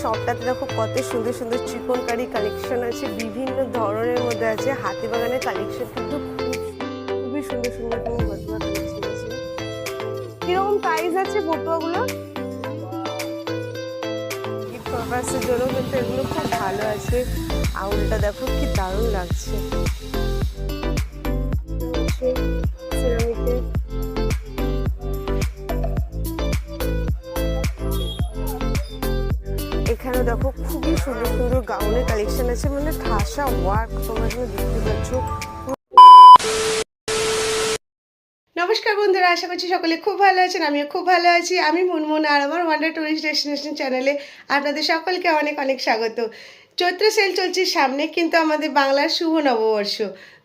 শপটাতে দেখো কত সুন্দর সুন্দর চিকনকারি কালেকশন আছে, বিভিন্ন ধরনের মধ্যে আছে, হাতিবাগানের কালেকশন কিন্তু খুবই সুন্দর সুন্দর আছে কীরকম প্রাইস আছে বটুয়াগুলো? পারপাসের জন্য কিন্তু এগুলো খুব ভালো আছে। আউলটা দেখো কি দারুণ লাগছে। এখানে দেখো খুবই সুন্দর সুন্দর গাউনের কালেকশন আছে মানে ঠাসা ওয়ার্ক তোমরা এখানে দেখতে পাচ্ছ। নমস্কার বন্ধুরা, আশা করছি সকলে খুব ভালো আছেন, আমিও খুব ভালো আছি। আমি মুনমুন আর আমার ওয়ান্ডার টুরিস্ট ডেস্টিনেশন চ্যানেলে আপনাদের সকলকে অনেক অনেক স্বাগত। চৈত্র সেল চলছে সামনে, কিন্তু আমাদের বাংলার শুভ নববর্ষ।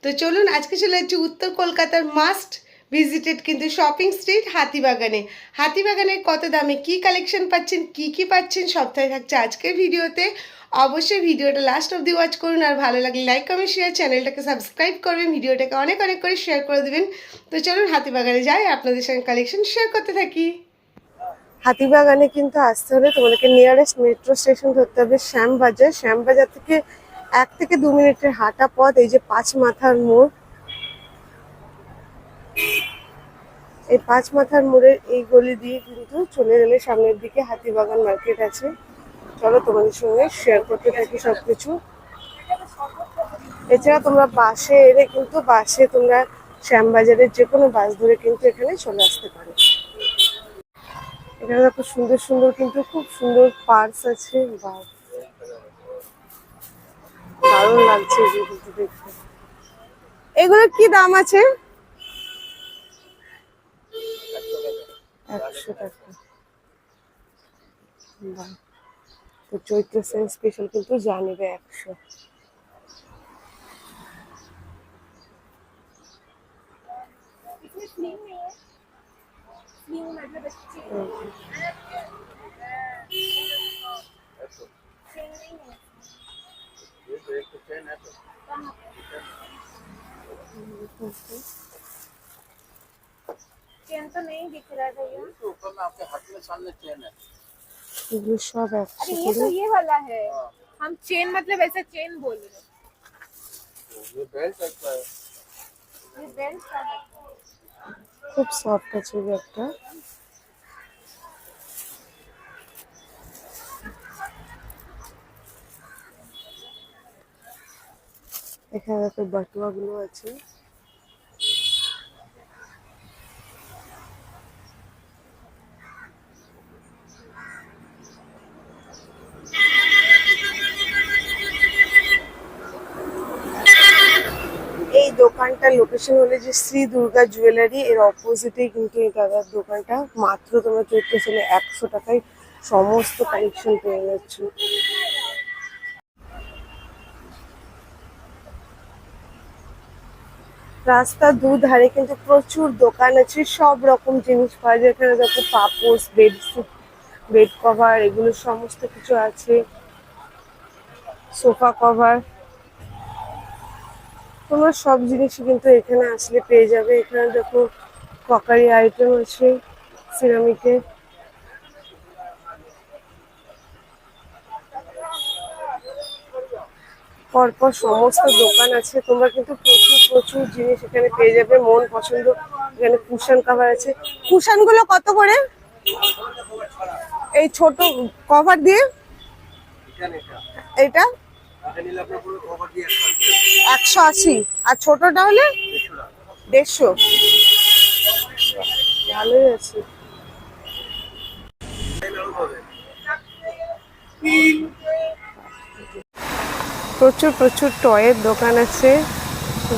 তো চলুন, আজকে চলে যাচ্ছি উত্তর কলকাতার মাস্ট ভিজিটেড কিন্তু শপিং স্ট্রিট হাতিবাগানে। হাতিবাগানে কত দামে কি কালেকশন পাচ্ছেন, কি কি পাচ্ছেন সপ্তাহে থাকছে আজকের ভিডিওতে। অবশ্যই ভিডিওটা লাস্ট অবধি ওয়াচ করুন, আর ভালো লাগলে লাইক কমেন্ট শেয়ার চ্যানেলটাকে সাবস্ক্রাইব করবেন, ভিডিওটাকে অনেক অনেক করে শেয়ার করে দেবেন। তো চলুন হাতিবাগানে যাই, আপনাদের সঙ্গে কালেকশন শেয়ার করতে থাকি। হাতিবাগানে কিন্তু আসতে হলে তোমাদেরকে নিয়ারেস্ট মেট্রো স্টেশন ধরতে হবে শ্যামবাজার। শ্যামবাজার থেকে এক থেকে দু মিনিটের হাঁটা পথ, এই যে পাঁচ মাথার মোড়। এই পাঁচ মাথার মোড়ের এই গলি দিয়ে কিন্তু চলে গেলে সামনের দিকে হাতিবাগান মার্কেট আছে। চলো তোমাদের সঙ্গে শেয়ার করতে থাকি সবকিছু। এছাড়া তোমরা বাসে এলে কিন্তু বাসে তোমরা শ্যামবাজারের যে কোনো বাস ধরে কিন্তু এখানে চলে আসতে পারো। এখানে দেখো সুন্দর সুন্দর কিন্তু খুব সুন্দর পার্স আছে। বা দারুণ লাগছে দেখতে। এগুলো কি দাম আছে? একশো টাকা বাহ। তো চৈত্র সেন স্পেশাল কিন্তু জানিবে একশো चेन तो नहीं दिख रहा है भैया तो ऊपर में आपके हाथ में सामने चेन है এগুলো সব একশো अरे ये तो করে ये वाला है हम चेन मतलब ऐसा चेन बोल रहे हैं ये बेल्ट टाइप का है ये बेल्ट का है খুব সফট আছে ব্যাগটা এখানে দেখো বাটুয়া গুলো আছে দোকানটার লোকেশন হলো যে শ্রী দুর্গা জুয়েলারি এর অপোজিটে কিন্তু এই দাদার দোকানটা। মাত্র তোমরা চৈত্র ছেলে একশো টাকায় সমস্ত কালেকশন পেয়ে যাচ্ছ। রাস্তার দুধারে কিন্তু প্রচুর দোকান আছে, সব রকম জিনিস পাওয়া যায়। এখানে দেখো পাপোস বেডশিট বেড কভার এগুলো সমস্ত কিছু আছে। সোফা কভার তোমরা সব জিনিসই কিন্তু এখানে আসলে পেয়ে যাবে। এখানে দেখো ককারি আইটেম আছে সিরামিকের পরপর সমস্ত দোকান আছে। তোমরা কিন্তু প্রচুর প্রচুর জিনিস এখানে পেয়ে যাবে। মন পছন্দ এখানে কুশন কভার আছে। কুশনগুলো কত করে? এই ছোট কভার দিয়ে? এটা। একশো আশি। আর ছোটটা হলে দেড়শো। ভালোই আছে। প্রচুর প্রচুর টয়ের দোকান আছে।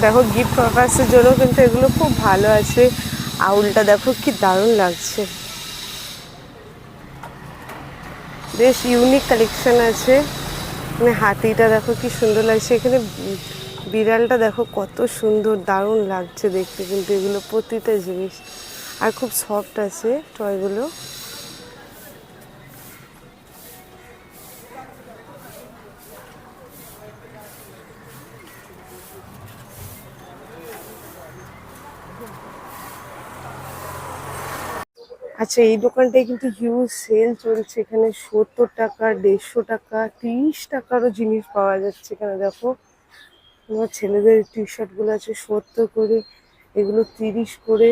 দেখো গিফট পারপাসের জন্য কিন্তু এগুলো খুব ভালো আছে। আউলটা দেখো কি দারুণ লাগছে। বেশ ইউনিক কালেকশন আছে। মানে হাতিটা দেখো কি সুন্দর লাগছে। এখানে বিড়ালটা দেখো কত সুন্দর, দারুণ লাগছে দেখতে কিন্তু এগুলো প্রতিটা জিনিস। আর খুব সফট আছে টয়গুলো আচ্ছা এই দোকানটায় কিন্তু হিউজ সেল চলছে। এখানে সত্তর টাকা, দেড়শো টাকা, তিরিশ টাকারও জিনিস পাওয়া যাচ্ছে এখানে, দেখো। তোমার ছেলেদের টি শার্টগুলো আছে সত্তর করে, এগুলো তিরিশ করে।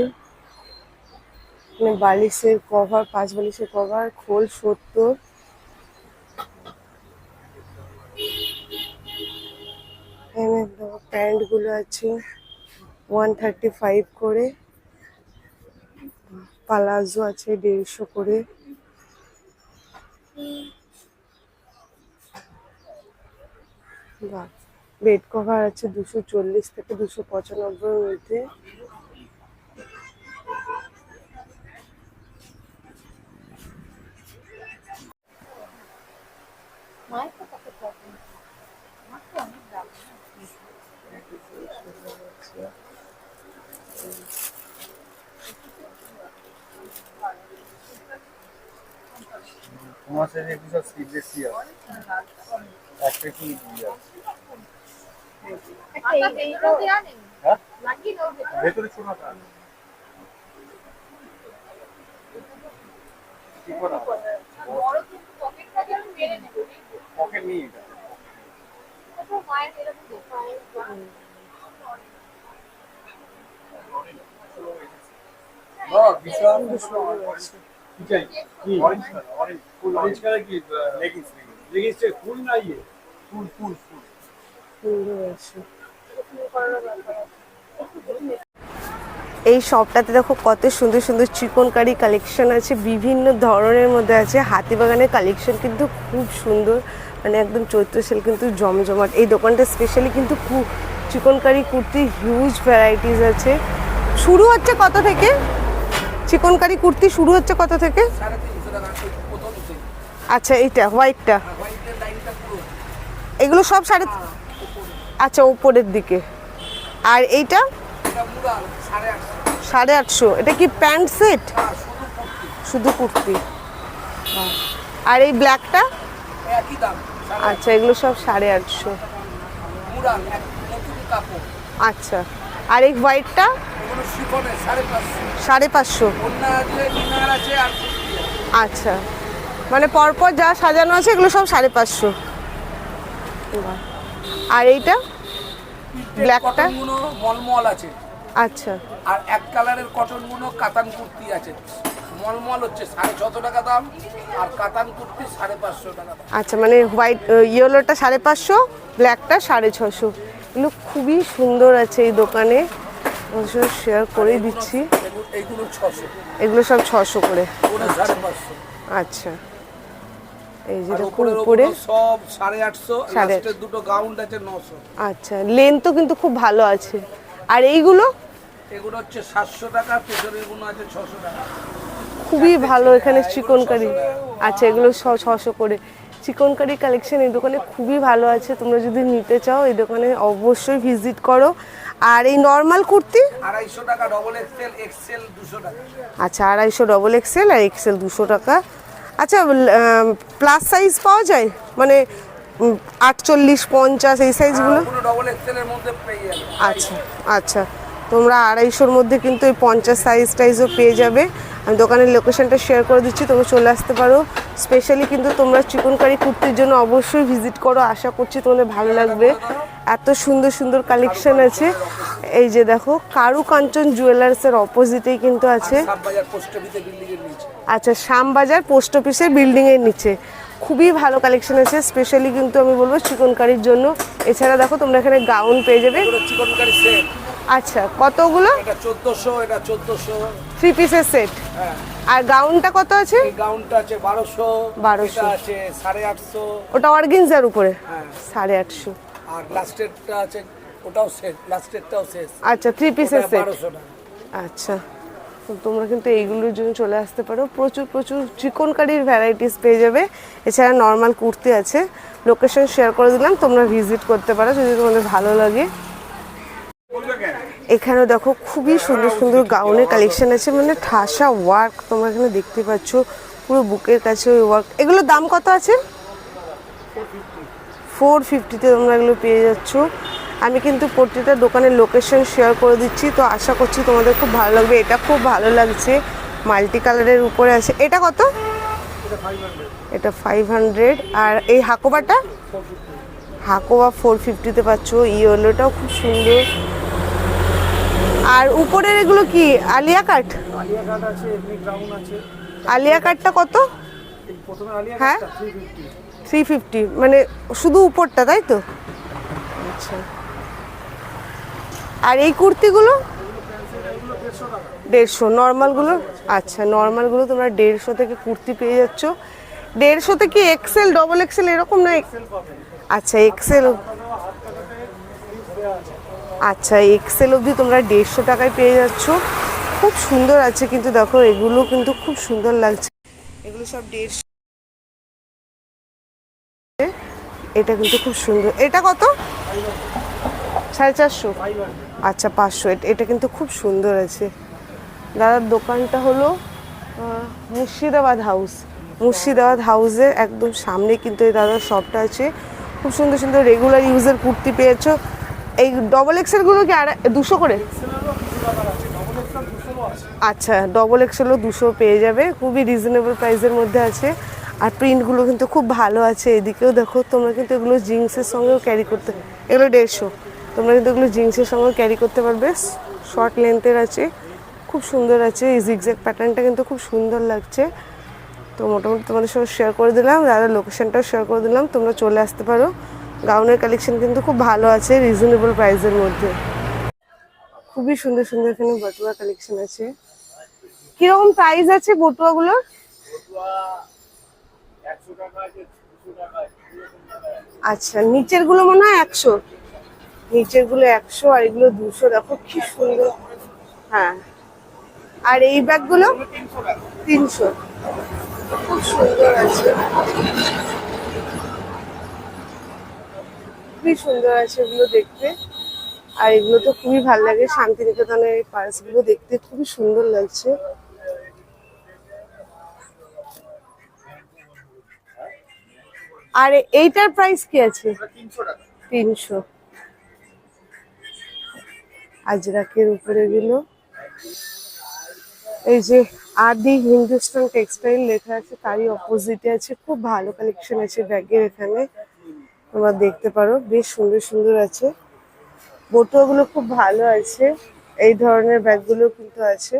এখানে বালিশের কভার পাঁচ বালিশের কভার খোল সত্তর। এখানে প্যান্টগুলো আছে ওয়ান থার্টি ফাইভ করে। পালাজো আছে দেড়শো করে। বেড কভার আছে দুশো চল্লিশ থেকে দুশো পঁচানব্বই মধ্যে তোমার সাথে একটু সব স্পিড বেশি আছে একটা একটু দিয়ে আছে হ্যাঁ? ভেতরে। পকেট এটা। বিশাল। কি? চাই কি অরেঞ্জ কালার অরেঞ্জ ফুল অরেঞ্জ কালার কি লেগিংস লেগিংস ফুল না ইয়ে? ফুল ফুল ফুল এই শপটাতে দেখো কত সুন্দর সুন্দর চিকনকারি কালেকশন আছে বিভিন্ন ধরনের মধ্যে আছে। হাতিবাগানের কালেকশন কিন্তু খুব সুন্দর মানে একদম চৈত্র সেল কিন্তু জমজমাট। এই দোকানটা স্পেশালি কিন্তু খুব চিকনকারি কুর্তি হিউজ ভ্যারাইটিস আছে। শুরু হচ্ছে কত থেকে? চিকনকারি কুর্তি শুরু হচ্ছে কত থেকে? আচ্ছা এইটা, হোয়াইটটা। এগুলো সব সাড়ে আচ্ছা উপরের দিকে। আর এইটা? সাড়ে আটশো। এটা কি প্যান্ট সেট? শুধু কুর্তি। আর এই ব্ল্যাকটা? আচ্ছা এগুলো সব সাড়ে আটশো। আচ্ছা। আর এই হোয়াইটটা সাড়ে পাঁচশো। আচ্ছা। মানে পরপর যা সাজানো আছে এগুলো সব সাড়ে পাঁচশো। আর এইটা? ব্ল্যাকটা মলমল আছে। আচ্ছা। আর এক কালারের কটনগুলো কাতান কুর্তি আছে। মলমল হচ্ছে সাড়ে ছশো টাকা দাম আর কাতান কুর্তি সাড়ে পাঁচশো টাকা আচ্ছা মানে হোয়াইট ইয়েলোটা সাড়ে পাঁচশো ব্ল্যাকটা সাড়ে ছশো। এগুলো খুবই সুন্দর আছে এই দোকানে। শেয়ার করে দিচ্ছি। এগুলো সব ছশো করে। আচ্ছা। এই যেটা উপরে। সব সাড়ে আটশো দুটো গাউন্ড আছে নশো। আচ্ছা লেন্থও কিন্তু খুব ভালো আছে। আর এইগুলো? এগুলো হচ্ছে সাতশো টাকা পেছনেরগুলো আছে ছশো টাকা। খুবই ভালো এখানে চিকনকারি। আচ্ছা এগুলো ছশো করে। চিকনকারি কালেকশন এই দোকানে খুবই ভালো আছে। তোমরা যদি নিতে চাও এই দোকানে অবশ্যই ভিজিট করো। আর এই নর্মাল কুর্তি? আড়াইশো টাকা ডবল এক্সেল এক্সেল দুশো টাকা। আচ্ছা আড়াইশো ডবল এক্সেল আর এক্সেল দুশো টাকা। আচ্ছা প্লাস সাইজ পাওয়া যায়? মানে আটচল্লিশ পঞ্চাশ এই সাইজগুলো যাবে। আচ্ছা আচ্ছা। তোমরা আড়াইশোর মধ্যে কিন্তু এই পঞ্চাশ সাইজ টাইজও পেয়ে যাবে। আমি দোকানের লোকেশনটা শেয়ার করে দিচ্ছি তোমরা চলে আসতে পারো। স্পেশালি কিন্তু তোমরা চিকনকারি কুর্তির জন্য অবশ্যই ভিজিট করো আশা করছি তোমাদের ভালো লাগবে। এত সুন্দর সুন্দর কালেকশন আছে। এই যে দেখো কারু কাঞ্চন জুয়েলার্সের অপোজিটেই কিন্তু আছে। সাববাজার পোস্ট অফিসে বিল্ডিং এর নিচে। আচ্ছা শ্যামবাজার পোস্ট অফিসের বিল্ডিংয়ের নিচে। খুবই ভালো কালেকশন আছে স্পেশালি কিন্তু আমি বলব চিকনকারির জন্য। এছাড়া দেখো তোমরা এখানে গাউন পেয়ে যাবে। সেট আচ্ছা কতগুলো? এটা এটা থ্রি পিসের সেট হ্যাঁ। আর গাউনটা কত আছে? এই গাউনটা আছে বারোশো 1200 আছে সাড়ে আটশো। ওটা অর্গেনজার উপরে? হ্যাঁ। সাড়ে আটশো। আর লাস্টেরটা আছে ওটাও শেষ লাস্টেরটাও শেষ। আচ্ছা থ্রি পিসের সেট বারোশো টাকা আচ্ছা। তো তোমরা কিন্তু এইগুলোর জন্য চলে আসতে পারো। প্রচুর প্রচুর চিকনকারির ভ্যারাইটিস পেয়ে যাবে। এছাড়া নর্মাল কুর্তি আছে। লোকেশন শেয়ার করে দিলাম। তোমরা ভিজিট করতে পারো যদি তোমাদের ভালো লাগে। এখানেও দেখো খুবই সুন্দর সুন্দর গাউনের কালেকশন আছে। মানে ঠাসা ওয়ার্ক তোমরা এখানে দেখতে পাচ্ছ। পুরো বুকের কাছে ওই ওয়ার্ক এগুলোর দাম কত আছে? ফোর ফিফটিতে তোমরা এগুলো পেয়ে যাচ্ছ। আমি কিন্তু প্রতিটা দোকানের লোকেশন শেয়ার করে দিচ্ছি। তো আশা করছি তোমাদের খুব ভালো লাগবে। এটা খুব ভালো লাগছে। মাল্টি কালারের উপরে আছে। এটা কত? এটা ফাইভ হান্ড্রেড আর এই হাকোবাটা? হাকোবা ফোর ফিফটিতে পাচ্ছ। ইয়েলোটাও খুব সুন্দর। আর উপরের এগুলো কি? আলিয়া কাট আলিয়া কাট আছে এমনি গ্রাউন্ড আছে। আলিয়া কাটটা কত? প্রথমে আলিয়া হ্যাঁ? কাটটা থ্রি ফিফটি থ্রি ফিফটি মানে শুধু উপরটা তাই তো? আচ্ছা। আর এই কুর্তিগুলো? দেড়শো নর্মালগুলো? আচ্ছা নর্মালগুলো তোমরা দেড়শো থেকে কুর্তি পেয়ে যাচ্ছ। দেড়শোতে কি এক্সেল ডবল এক্সেল এরকম? না আচ্ছা এক্সেল আচ্ছা এক্সেল অবধি তোমরা দেড়শো টাকায় পেয়ে যাচ্ছ। খুব সুন্দর আছে, কিন্তু দেখো, এগুলো কিন্তু খুব সুন্দর লাগছে। এগুলো সব দেড়শো এটা কিন্তু খুব সুন্দর। এটা কত? সাড়ে চারশো। আচ্ছা পাঁচশো। এটা- কিন্তু খুব সুন্দর আছে। দাদার দোকানটা হলো মুর্শিদাবাদ হাউস। মুর্শিদাবাদ হাউসের একদম সামনে কিন্তু এই দাদার শপটা আছে। খুব সুন্দর সুন্দর রেগুলার ইউজের কুর্তি পেয়েছ। এই ডবল এক্সেলগুলো কি আর দুশো করে? আচ্ছা ডবল এক্সেলও দুশো পেয়ে যাবে, খুবই রিজনেবল প্রাইসের মধ্যে আছে। আর প্রিন্টগুলো কিন্তু খুব ভালো আছে এদিকেও দেখো, তোমরা কিন্তু এগুলো জিন্সের সঙ্গেও ক্যারি করতে, এগুলো দেড়শো। তোমরা কিন্তু এগুলো জিন্সের সঙ্গেও ক্যারি করতে পারবে। শর্ট লেন্থের আছে, খুব সুন্দর আছে, এই জিগজ্যাগ প্যাটার্নটা কিন্তু খুব সুন্দর লাগছে। তো মোটামুটি তোমাদের সঙ্গে শেয়ার করে দিলাম দাদা লোকেশনটাও শেয়ার করে দিলাম, তোমরা চলে আসতে পারো। গাউনের কালেকশন কিন্তু খুব ভালো আছে রিজনেবল প্রাইসের মধ্যে। খুবই সুন্দর সুন্দর এখানে বটুয়া কালেকশন আছে। কীরকম প্রাইস আছে বটুয়াগুলোর আচ্ছা নিচেরগুলো মনে হয় একশো। নিচেরগুলো একশো আর এগুলো দুশো। দেখো কি সুন্দর। হ্যাঁ। আর এই ব্যাগগুলো তিনশো। খুব সুন্দর আছে। খুবই সুন্দর আছে এগুলো দেখতে। আর এগুলো তো খুবই ভালো লাগে, শান্তিনিকেতনের এই পার্সগুলো দেখতে খুবই সুন্দর লাগছে। আর এইটার প্রাইস কি আছে? তিনশো। আজরাকের উপরে গেল এই যে আদি হিন্দুস্তান টেক্সটাইল লেখা আছে, তারই অপোজিটে আছে, খুব ভালো কালেকশন আছে ব্যাগের এখানে। তোমরা দেখতে পারো, বেশ সুন্দর সুন্দর আছে। বটুয়াগুলো খুব ভালো আছে, এই ধরনের ব্যাগগুলো কিন্তু আছে।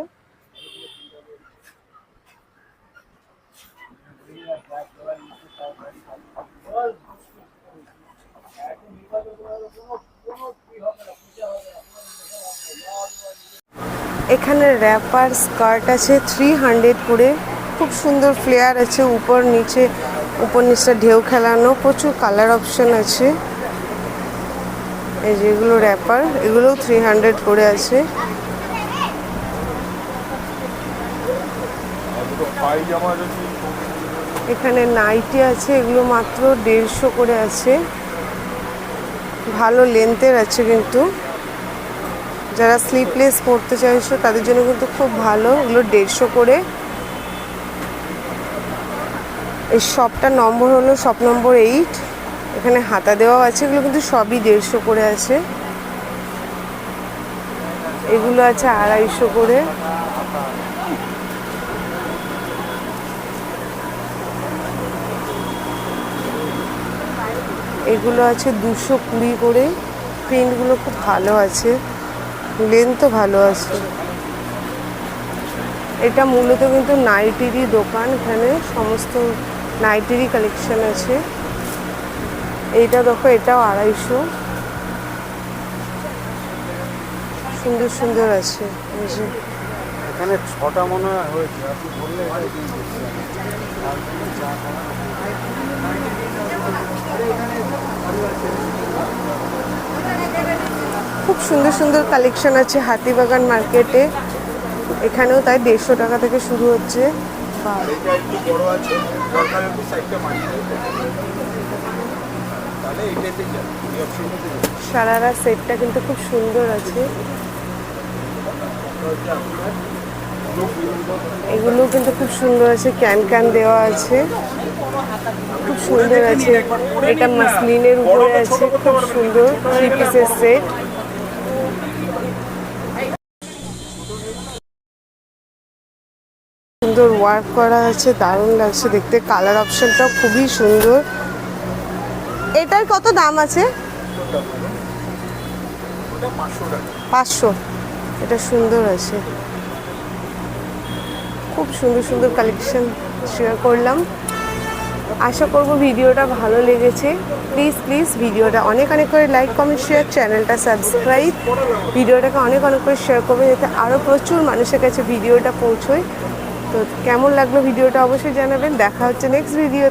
এখানে র্যাপার স্কার্ট আছে থ্রি হান্ড্রেড করে। খুব সুন্দর ফ্লেয়ার আছে, উপর, নিচে উপর নিচটা ঢেউ খেলানো, প্রচুর কালার অপশন আছে। এই যেগুলো র্যাপার এগুলোও থ্রি হান্ড্রেড করে আছে। এখানে নাইটি আছে, এগুলো মাত্র দেড়শো করে আছে। ভালো লেন্থের আছে কিন্তু। যারা স্লিপলেস পড়তে চাইছো, তাদের জন্য কিন্তু খুব ভালো। এগুলো দেড়শো করে। এই শপটার নম্বর হলো শপ নম্বর এইট এখানে হাতা দেওয়াও আছে, এগুলো কিন্তু সবই দেড়শো করে আছে। এগুলো আছে আড়াইশো করে। এগুলো আছে দুশো কুড়ি করে। প্রিন্টগুলো খুব ভালো আছে। লেন্থও ভালো আছে। এটা মূলত কিন্তু নাইটিরই দোকান, এখানে সমস্ত নাইটিরই কালেকশন আছে। এইটা দেখো এটাও আড়াইশো। সুন্দর সুন্দর আছে। এখানে ছটা মনে হয় হয়েছে। আপনি বললে খুব সুন্দর সুন্দর কালেকশন আছে হাতিবাগান মার্কেটে। এখানেও তাই দেড়শো টাকা থেকে শুরু হচ্ছে। বা এটা একটু বড় আছে দরকার একটু সাইডটা মারিয়ে দেবে তাহলে এটাতে যাবে এই অপশনটাতে সারারা সেটটা কিন্তু খুব সুন্দর আছে। এগুলো কিন্তু খুব সুন্দর আছে ক্যান ক্যান দেওয়া আছে। খুব সুন্দর আছে। এটা মাসলিনের উপরে আছে খুব সুন্দর থ্রি পিসের সেট সুন্দর ওয়ার্ক করা আছে, দারুণ লাগছে দেখতে। কালার অপশনটাও খুবই সুন্দর। এটার কত দাম আছে? পাঁচশো। এটা সুন্দর আছে। খুব সুন্দর সুন্দর কালেকশন শেয়ার করলাম। আশা করব ভিডিওটা ভালো লেগেছে। প্লিজ প্লিজ ভিডিওটা অনেক অনেক করে লাইক কমেন্ট শেয়ার চ্যানেলটা সাবস্ক্রাইব ভিডিওটাকে অনেক অনেক করে শেয়ার করবে যাতে আরও প্রচুর মানুষের কাছে ভিডিওটা পৌঁছয়। তো কেমন লাগল ভিডিওটা অবশ্যই জানাবেন। দেখা হচ্ছে নেক্সট ভিডিও